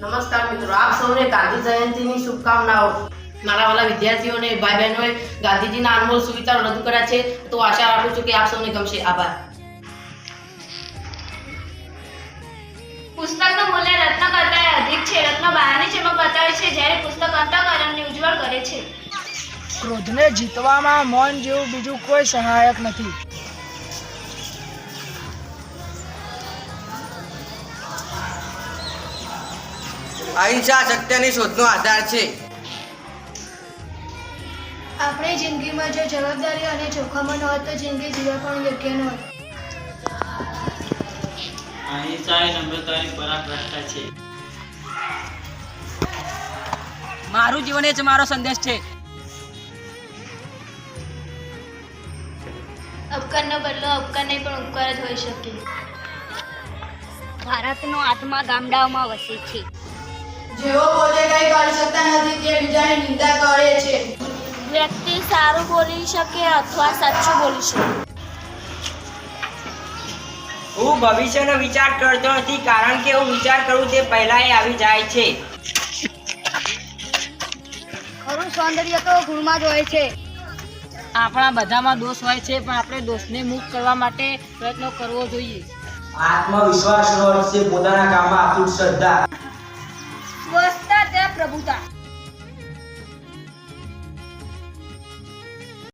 નમસ્કાર મિત્રો આપ સૌને ગાંધી જયંતિની શુભકામનાઓ. મારા વાલા વિદ્યાર્થીઓને ભાઈ બહેનોએ ગાંધીજીના અનમોલ સુવિચારો રજૂ કર્યા છે તો આશા રાખું છું કે આપ સૌને ગમશે. આભાર. પુસ્તકનું મૂલ્ય રત્ન કરતા અધિક છે. રત્ન બહારની ચમક બતાવે છે જ્યારે પુસ્તક અંતઃકરણને ઉજ્જવળ કરે છે. ક્રોધને જીતવામાં મૌન જેવું બીજું કોઈ સહાયક નથી. અહિંસા સત્યની શોધનો આધાર છે. આપણે જિંદગીમાં જો જવાબદારી અને જોખમો ન હોત તો જિંદગી જીવવા પણ યોગ્ય ન હોત અહિંસા એ નમ્રતાની પરાકાષ્ઠા છે. મારું જીવન એ જ મારો સંદેશ છે. અપકારનો બદલો અપકાર નહીં પણ ઉપકાર જ હોઈ શકે. ભારતનો આત્મા ગામડાઓમાં વસે છે. જેઓ પોતે કંઈ કરી શકતા નથી તે બીજાની નિંદા કરે છે. વ્યક્તિ સારું બોલી શકે અથવા સાચું બોલી શકે? હું ભવિષ્યનો વિચાર કરતો નથી કારણ કે હું વિચાર કરું તે પહેલાં એ આવી જાય છે. ખરું સૌંદર્ય તો ગુણમાં જ હોય છે. આપણા બધામાં દોષ હોય છે પણ આપણે દોષને મુક્ત કરવા માટે પ્રયત્નો કરવો જોઈએ. આત્મવિશ્વાસનો અર્થ છે પોતાના કામમાં અતૂટ શ્રદ્ધા. para mudar.